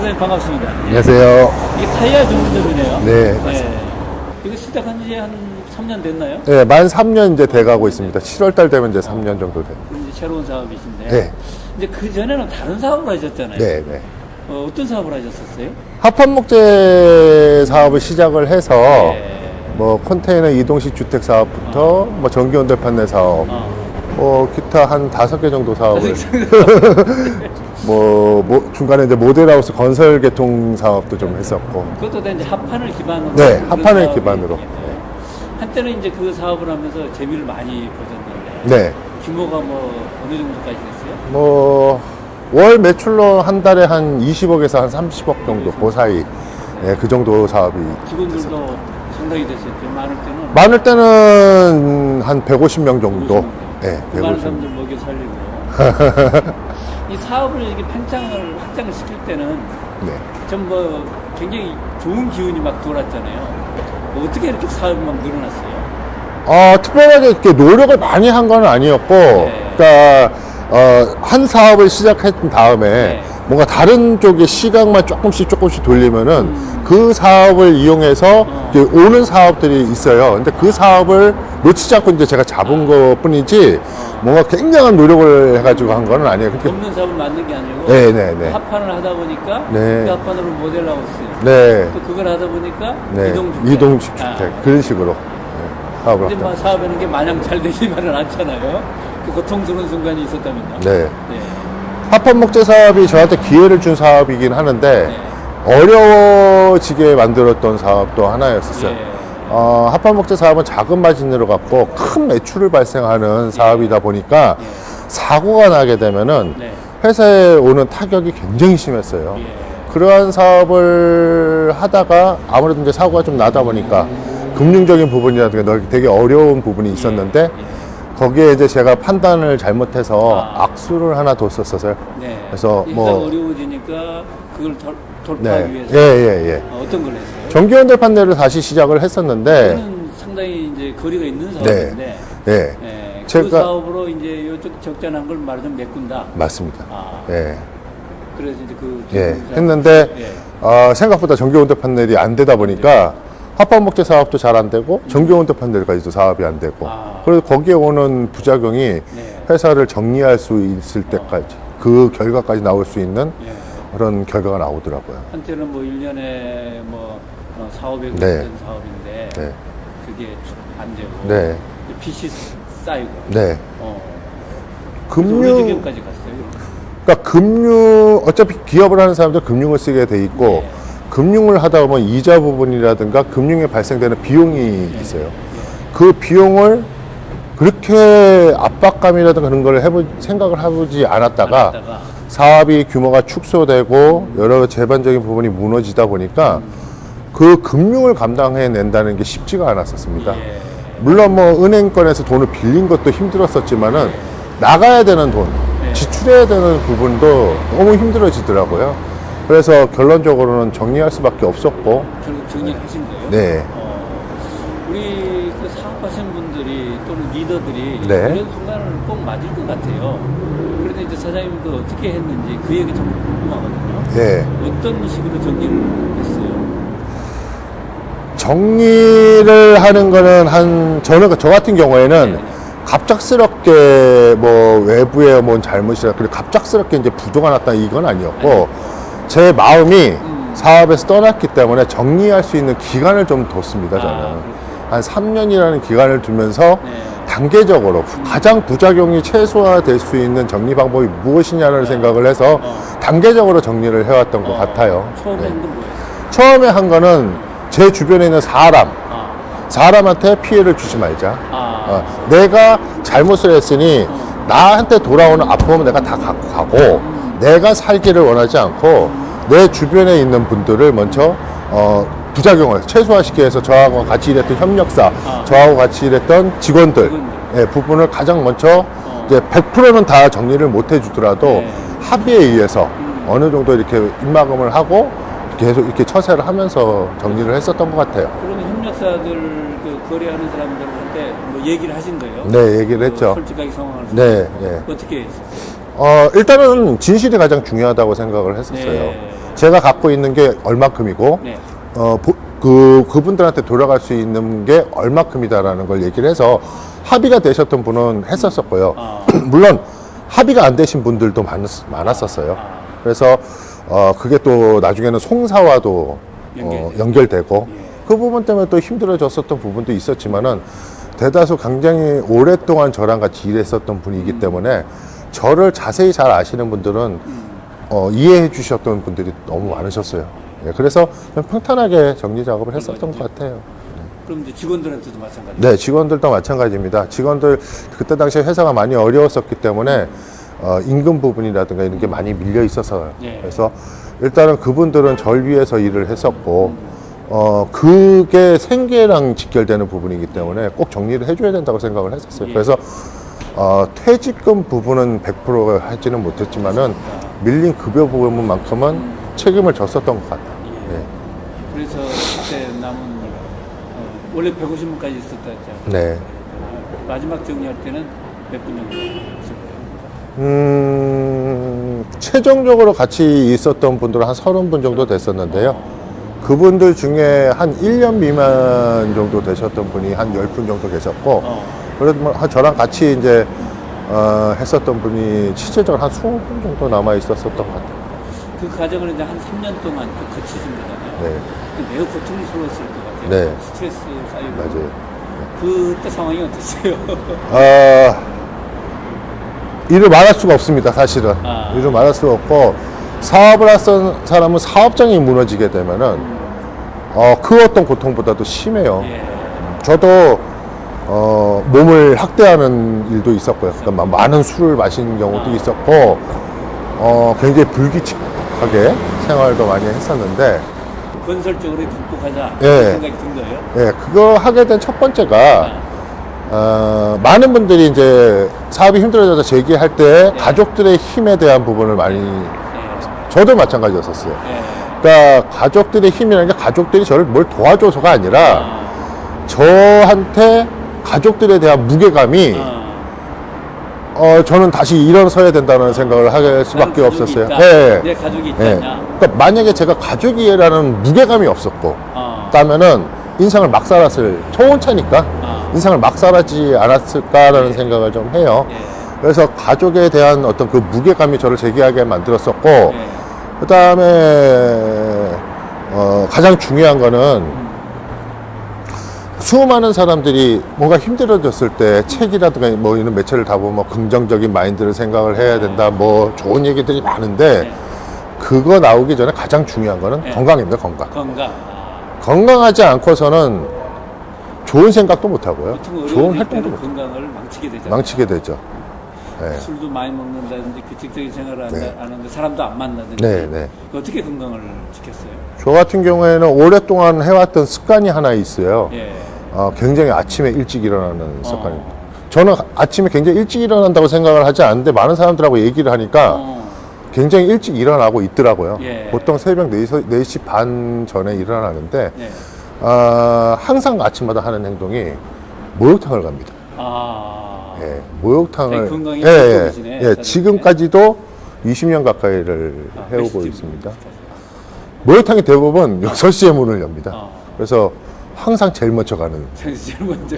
선생님 반갑습니다. 안녕하세요. 이게 타이어 전문점이네요. 네, 맞습니다. 이거 시작한 지 한 3년 됐나요? 네, 만 3년 이제 돼가고 있습니다. 7월 달 되면 이제 3년 정도 돼요. 이제 새로운 사업이신데. 네. 이제 그 전에는 다른 사업을 하셨잖아요. 네, 네. 어, 어떤 사업을 하셨었어요? 합헌목재 사업을 시작을 해서 네. 뭐 컨테이너 이동식 주택 사업부터 뭐 전기 온돌 판넬 사업, 어. 뭐 기타 한 다섯 개 정도 사업을 뭐, 뭐 중간에 이제 모델하우스 건설 개통 사업도 좀 했었고 다 이제 합판을 기반으로. 네, 그런 합판을 사업이 기반으로. 있겠네요. 한때는 이제 그 사업을 하면서 재미를 많이 보셨는데. 네. 규모가 뭐 어느 정도까지 됐어요? 뭐, 월 매출로 한 달에 한 20억에서 한 30억 정도, 그 사이. 네, 그 정도 사업이. 직원들도 상당히 됐었죠. 많을 때는. 많을 때는 한 150명 정도. 네, 그 많은 150명. 사람들 먹여 살리고. 이 사업을 이렇게 팽창을 확장을 시킬 때는 네. 좀뭐 굉장히 좋은 기운이 막 돌았잖아요. 뭐 어떻게 이렇게 사업이 막 늘어났어요? 어, 특별하게 이렇게 노력을 많이 한 건 아니었고, 네. 그러니까, 어, 한 사업을 시작했던 다음에 네. 뭔가 다른 쪽에 시각만 조금씩 조금씩 돌리면은 음. 그 사업을 이용해서 어. 오는 사업들이 있어요. 근데 그 사업을 놓치지 않고 이제 제가 잡은 것 뿐이지 뭔가 굉장한 노력을 해가지고 한 건 아니에요. 그러니까 없는 사업을 만든 게 아니고 네, 네, 네. 합판을 하다 보니까 네. 그 합판으로 모델하우스 네. 또 그걸 하다 보니까 네. 이동주택 이동식 주택. 아. 그런 식으로 네. 사업을 근데 뭐 했다. 사업하는 게 마냥 잘 되지만은 않잖아요. 그 고통스러운 순간이 있었다면요. 네. 네. 합헌목재 사업이 저한테 기회를 준 사업이긴 하는데 네. 어려워지게 만들었던 사업도 하나였었어요. 예. 어, 합헌목재 사업은 작은 마진으로 갖고 큰 매출을 발생하는 사업이다 보니까 예. 사고가 나게 되면은 네. 회사에 오는 타격이 굉장히 심했어요. 예. 그러한 사업을 하다가 아무래도 이제 사고가 좀 나다 보니까 금융적인 부분이라든가 되게 어려운 부분이 있었는데 거기에 이제 제가 판단을 잘못해서 아. 악수를 하나 뒀었어요. 네. 그래서 뭐- 어려워지니까 그걸 돌, 돌파하기 네. 위해서 예, 예, 예. 어, 어떤 걸 했어요? 전기연대 판넬을 다시 시작을 했었는데, 저는 상당히 이제 거리가 있는 사업인데 네. 예, 그 제가- 사업으로 이제 요쪽 적잖한 걸 말하자면 메꾼다. 맞습니다. 아, 예. 그래서 이제 그 예. 했는데, 예. 어, 생각보다 전기온대 판넬이 안 되다 보니까 합방목재 사업도 잘 안 되고, 전기온대 판넬까지도 사업이 안 되고, 아. 그래서 거기에 오는 부작용이 네. 회사를 정리할 수 있을 때까지, 그 결과까지 나올 수 있는 예. 그런 결과가 나오더라고요. 한때는 뭐 1년에 뭐 어, 4, 500억 네. 되는 사업인데 네. 그게 안 되고 네. 빚이 쌓이고 네. 어. 금융, 금융 지경까지 갔어요. 그러니까 금융 어차피 기업을 하는 사람들 금융을 쓰게 돼 있고 네. 금융을 하다 보면 이자 부분이라든가 금융에 발생되는 비용이 네. 있어요. 그 비용을 그렇게 압박감이라든가 그런 걸 해보 생각을 해보지 않았다가 하다가 사업이 규모가 축소되고 여러 재반적인 부분이 무너지다 보니까 그 금융을 감당해낸다는 게 쉽지가 않았었습니다. 예. 물론 뭐 은행권에서 돈을 빌린 것도 힘들었었지만은 나가야 되는 돈, 네. 지출해야 되는 부분도 너무 힘들어지더라고요. 그래서 결론적으로는 정리할 수밖에 없었고, 결국 정리하신 거예요. 네. 어, 우리 그 사업하시는 분들이 또는 리더들이 네. 이런 순간을 꼭 맞을 것 같아요. 그런데 이제 사장님도 어떻게 했는지 그 얘기 좀 궁금하거든요. 예. 어떤 식으로 정리를 했어요? 정리를 하는 거는 한, 저는, 저 같은 경우에는 네. 갑작스럽게 뭐 외부에 뭔 잘못이라, 그리고 갑작스럽게 이제 부도가 났다 이건 아니었고, 제 마음이 음. 사업에서 떠났기 때문에 정리할 수 있는 기간을 좀 뒀습니다, 저는. 아, 한 3년이라는 기간을 두면서 네. 단계적으로 가장 부작용이 최소화될 수 있는 정리 방법이 무엇이냐를 생각을 해서 어. 단계적으로 정리를 해왔던 것 어, 같아요. 네. 처음에 한 거는 제 주변에 있는 사람, 아, 사람한테 피해를 주지 말자. 아, 어, 내가 잘못을 했으니 나한테 돌아오는 아픔은 내가 다 갖고 가고 내가 살기를 원하지 않고 내 주변에 있는 분들을 먼저 어, 부작용을 최소화시키기 위해서 저하고 같이 일했던 협력사, 아. 저하고 같이 일했던 직원들. 예, 부분을 가장 먼저 어. 이제 100%는 다 정리를 못 해주더라도 네. 합의에 의해서 어느 정도 이렇게 입막음을 하고 계속 이렇게 처세를 하면서 정리를 했었던 것 같아요. 그러면 협력사들 그 거래하는 사람들한테 뭐 얘기를 하신 거예요? 네, 얘기를 했죠. 솔직하게 상황을 네, 예. 어떻게 했어요? 어, 일단은 진실이 가장 중요하다고 생각을 했었어요. 네. 제가 갖고 있는 게 얼마큼이고 네. 어, 보- 그, 그분들한테 돌아갈 수 있는 게 얼마큼이다라는 걸 얘기를 해서 합의가 되셨던 분은 했었었고요. 아. 물론 합의가 안 되신 분들도 많, 많았었어요. 아. 그래서 어, 그게 또 나중에는 송사와도 어, 연결되고. 예. 그 부분 때문에 또 힘들어졌었던 부분도 있었지만은 대다수 굉장히 오랫동안 저랑 같이 일했었던 분이기 때문에 저를 자세히 잘 아시는 분들은 어, 이해해 주셨던 분들이 너무 많으셨어요. 예, 그래서 그냥 평탄하게 정리 작업을 했었던 것 같아요. 그럼 이제 직원들한테도 마찬가지. 네, 직원들도 마찬가지입니다. 직원들 그때 당시에 회사가 많이 어려웠었기 때문에 어, 임금 부분이라든가 이런 게 많이 밀려 있어서요. 예. 그래서 일단은 그분들은 절 위해서 일을 했었고 어, 그게 생계랑 직결되는 부분이기 때문에 꼭 정리를 해줘야 된다고 생각을 했었어요. 예. 그래서 어, 퇴직금 부분은 100% 하지는 못했지만은 밀린 급여 부분만큼은 책임을 졌었던 것 같아요. 예. 네. 그래서 그때 남은 어, 원래 150분까지 있었다 했잖아요. 네. 마지막 정리할 때는 몇 분 정도 있었어요? 음, 최종적으로 같이 있었던 분들은 한 30분 정도 됐었는데요. 그분들 중에 한 1년 미만 정도 되셨던 분이 한 10분 정도 계셨고, 어. 그래도 뭐한 저랑 같이 이제, 어, 했었던 분이 실제적으로 한 20분 정도 남아 있었었던 것 같아요. 그 과정을 이제 한 3년 동안 또 거치신 거잖아요. 네, 그 매우 고통스러웠을 것 같아요. 네. 스트레스 쌓이고. 맞아요. 그때 상황이 어땠어요? 어, 일을 말할 수가 없습니다, 사실은. 아. 일을 말할 수가 없고, 사업을 했던 사람은 사업장이 무너지게 되면은, 어, 그 어떤 고통보다도 심해요. 예. 저도, 어, 몸을 학대하는 일도 있었고요. 그러니까 마- 많은 술을 마신 경우도 아. 있었고, 어, 굉장히 불규칙하게 생활도 많이 했었는데, 건설적으로 극복하자 예. 생각이 든 거예요. 예, 그거 하게 된 첫 번째가, 어, 많은 분들이 이제 사업이 힘들어져서 재기할 때 네. 가족들의 힘에 대한 부분을 많이, 예. 저도 마찬가지였었어요. 예. 그러니까 가족들의 힘이라는 게 가족들이 저를 뭘 도와줘서가 아니라 아. 저한테 가족들에 대한 무게감이 아. 어, 저는 다시 일어서야 된다는 생각을 할 수밖에 없었어요. 있다. 예. 내 가족이 예. 않냐. 그러니까 만약에 제가 가족이라는 무게감이 없었고, 어. 있다면은 인생을 막 살았을 초혼차니까 아. 인생을 막 살았지 않았을까라는 생각을 좀 해요. 예. 그래서 가족에 대한 어떤 그 무게감이 저를 제기하게 만들었었고, 예. 그 다음에 어, 가장 중요한 거는 수많은 사람들이 뭔가 힘들어졌을 때 책이라든가 뭐 이런 매체를 다 보면 뭐 긍정적인 마인드를 생각을 해야 된다 뭐 좋은 얘기들이 많은데 네. 그거 나오기 전에 가장 중요한 거는 네. 건강입니다 건강 건강. 아. 건강하지 않고서는 좋은 생각도 못 하고요 좋은 일 활동도 못 건강을 망치게 되잖아요. 망치게 되죠 네. 술도 많이 먹는다든지 규칙적인 생활을 안 네. 하는데 사람도 안 만나든지 네, 네. 어떻게 건강을 지켰어요? 저 같은 경우에는 오랫동안 해왔던 습관이 하나 있어요 예. 어, 굉장히 아침에 일찍 일어나는 습관입니다. 어. 저는 아침에 굉장히 일찍 일어난다고 생각을 하지 않는데 많은 사람들하고 얘기를 하니까 어. 굉장히 일찍 일어나고 있더라고요. 예. 보통 새벽 4시, 4시 반 전에 일어나는데 네. 아, 항상 아침마다 하는 행동이 목욕탕을 갑니다. 아. 예, 목욕탕을 되게 건강이 예, 예, 좋으시네, 예, 사장님. 지금까지도 20년 가까이를 아, 해오고 몇 시쯤 있습니다. 목욕탕이 대부분 6시에 문을 엽니다. 어. 그래서 항상 제일 먼저 가는 제일 먼저.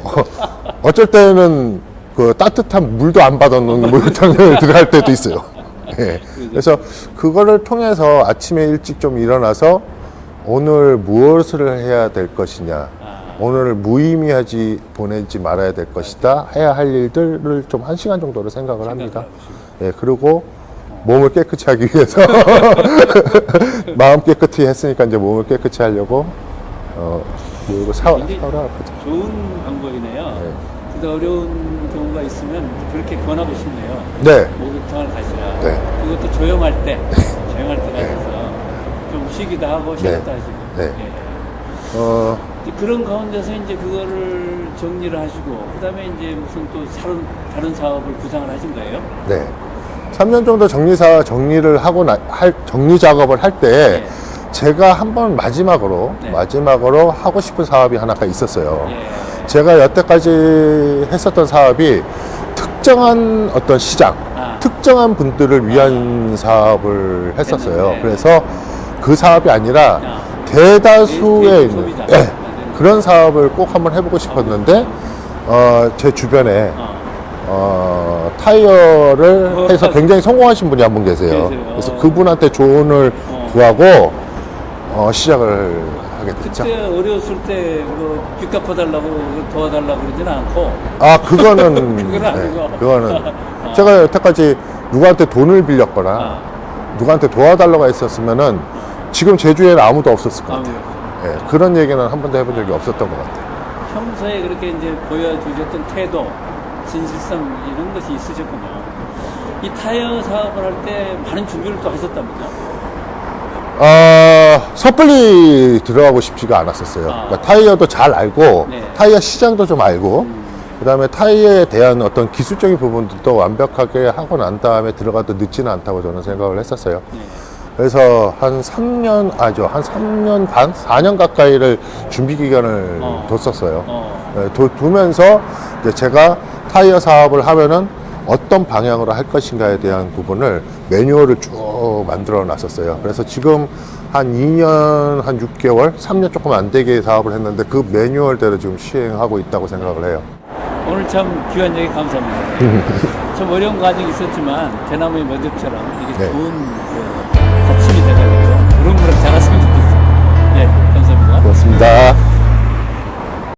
어쩔 때는 그 따뜻한 물도 안 받아놓는 목욕탕을 들어갈 때도 있어요. 예. 그래서 그거를 통해서 아침에 일찍 좀 일어나서 오늘 무엇을 해야 될 것이냐, 아. 오늘 무의미하지 보내지 말아야 될 것이다, 해야 할 일들을 좀 한 시간 정도로 생각을 합니다. 예, 그리고 몸을 깨끗이 하기 위해서 마음 깨끗이 했으니까 이제 몸을 깨끗이 하려고 어, 샤워, 굉장히 샤워를 하죠. 좋은 방법이네요. 네. 근데 어려운 경우가 있으면 그렇게 권하고 싶네요. 네. 목욕탕을 가시라. 네. 그것도 조용할 때, 조용할 때 가셔서 좀 쉬기도 하고 네. 하시고. 네. 예. 어, 그런 가운데서 이제 그거를 정리를 하시고 그다음에 이제 무슨 또 다른 다른 사업을 구상을 하신 거예요? 네. 3년 정도 정리사 정리를 하고 나, 할 정리 작업을 할때 네. 제가 한 번 마지막으로 네. 마지막으로 하고 싶은 사업이 하나가 있었어요. 예. 제가 여태까지 했었던 사업이 특정한 어떤 시장, 아. 특정한 분들을 위한 사업을 했었어요. 했는데. 그래서 그 사업이 아니라 야. 대다수의 대- 있는. 예, 그런 사업을 꼭 한번 해보고 싶었는데 어, 제 주변에 어. 어, 타이어를 어, 해서 굉장히 성공하신 분이 한 분 계세요. 그래서 어. 그분한테 조언을 어. 구하고 어, 시작을 하게 됐죠. 그때 어려웠을 때뭐 빚 갚아달라고 도와달라고 그러진 않고 아 그거는 그건 아니고. 그거는 어. 제가 여태까지 누구한테 돈을 빌렸거나 아, 누구한테 도와달라고 했었으면은 지금 제주에는 아무도 없었을 것 같아요. 예, 그런 얘기는 한 번도 해본 적이 없었던 것 같아요. 평소에 그렇게 이제 보여주셨던 태도, 진실성 이런 것이 있으셨군요. 이 타이어 사업을 할 때 많은 준비를 또 하셨답니까? 어, 섣불리 들어가고 싶지가 않았었어요. 아. 그러니까 타이어도 잘 알고, 네. 타이어 시장도 좀 알고, 그 다음에 타이어에 대한 어떤 기술적인 부분들도 완벽하게 하고 난 다음에 들어가도 늦지는 않다고 저는 생각을 했었어요. 네. 그래서 한 3년, 아죠. 한 3년 반, 4년 가까이를 준비 기간을 어. 뒀었어요. 어, 네, 두, 두면서 이제 제가 타이어 사업을 하면은 어떤 방향으로 할 것인가에 대한 부분을 매뉴얼을 쭉 만들어 놨었어요. 그래서 지금 한 2년, 한 6개월, 3년 조금 안 되게 사업을 했는데 그 매뉴얼대로 지금 시행하고 있다고 생각을 해요. 오늘 참 귀한 얘기 감사합니다. 참 어려운 과정이 있었지만 대나무의 모습처럼 이게 네. 좋은 그 거침이 돼가지고 무럭무럭 자랐으면 좋겠습니다. 예, 감사합니다. 고맙습니다.